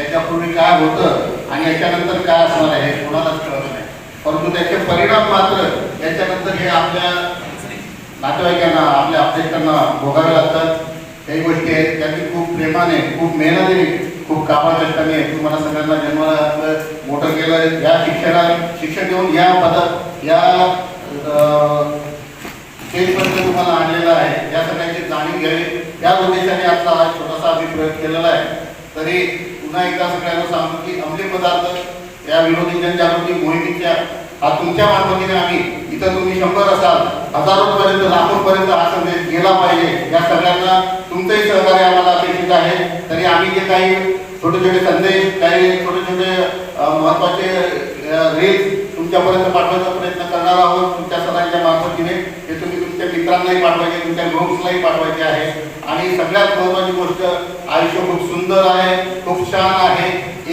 त्याच्यापूर्वी याच्यापूर्वी काय होतं आणि याच्यानंतर काय असणार आहे हे कोणालाच कळत नाही. परंतु त्याचे परिणाम मात्र याच्यानंतर हे आपल्या नातेवाईकांना आपल्या आपल्याकडनं भोगावे लागतात. काही गोष्टी आहेत. त्यांनी खूप प्रेमाने खूप मेहनतीने खूप कामा कष्टाने तुम्हाला सगळ्यांना जन्माला मोठं केलं या शिक्षणा शिक्षण देऊन या पदात या स्टेजपर्यंत तुम्हाला आणलेलं आहे. या सगळ्यांची जाणीव घ्यावी. या उद्देशाने आपला हा छोटासा आम्ही प्रयोग केलेला आहे. तरी पुन्हा एकदा सगळ्यांना सांगतो की अंमली पदार्थ या विरोधी जनजागृती मोहिमेच्या हा तुमच्या मार्फतीने आम्ही इथं तुम्ही शंभर असाल हजारोपर्यंत लाखोपर्यंत हा संदेश गेला पाहिजे. या सगळ्यांना तुमचंही सहकार्य आम्हाला अपेक्षित आहे. तरी आम्ही जे काही छोटे छोटे संदेश काही छोटे छोटे महत्त्वाचे महत्त्वाचे तुमच्यापर्यंत पाठवण्याचा प्रयत्न करणार आहोत तुमच्या सगळ्यांच्या मार्फतीने. मित्रांनाही पाठवायचे तुमच्या नोट्सलाही पाठवायचे आहे. आणि सगळ्यात महत्वाची गोष्ट आयुष्य खूप सुंदर आहे खूप छान आहे.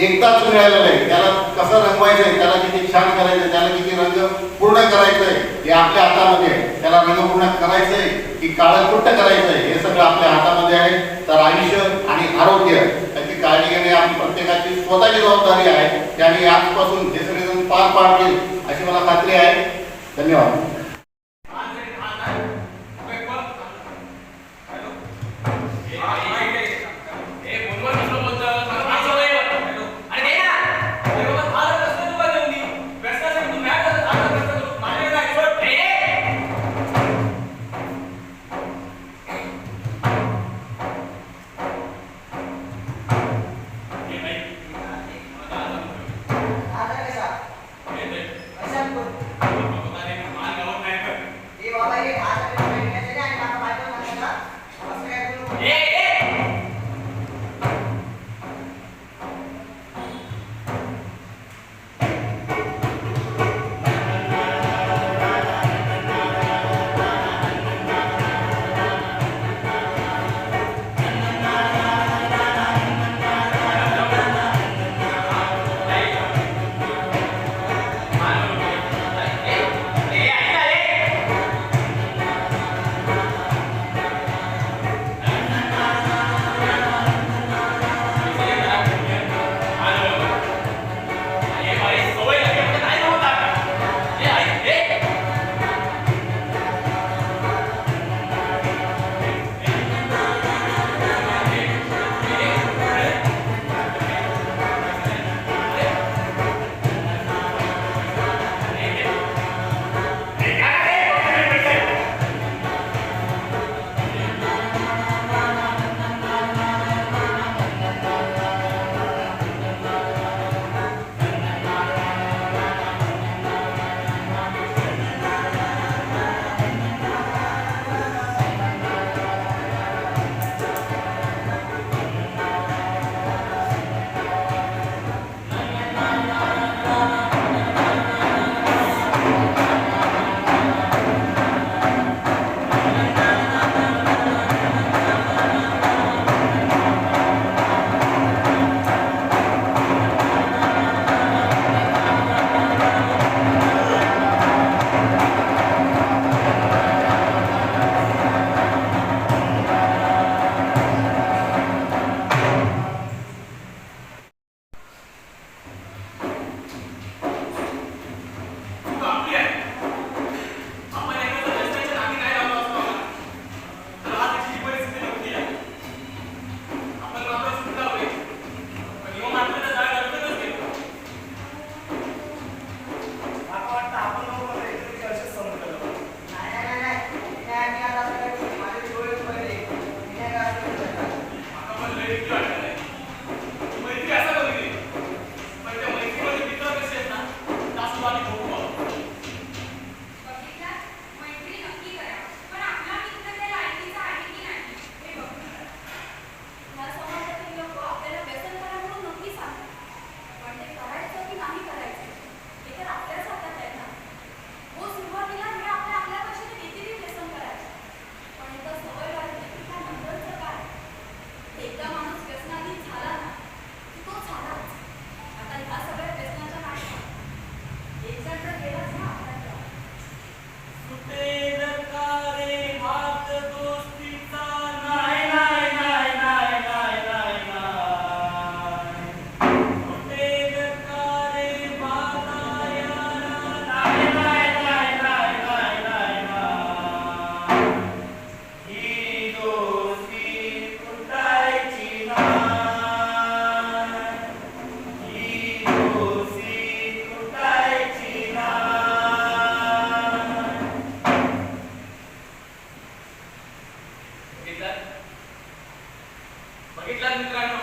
एकदाच मिळालेलं आहे त्याला कसं रंगवायचं आहे त्याला किती छान करायचं आहे त्याला किती रंग पूर्ण करायचं आहे हे आपल्या हातामध्ये आहे. त्याला रंग पूर्ण करायचं आहे की काळं कुठं करायचं आहे हे सगळं आपल्या हातामध्ये आहे. तर आयुष्य आणि आरोग्य त्याची काळजी घेणे आपली प्रत्येकाची स्वतःची जबाबदारी आहे. त्याने आजपासून हे सगळेजण पार पाडतील अशी मला खात्री आहे. धन्यवाद. ఇట్లా మిత్రులను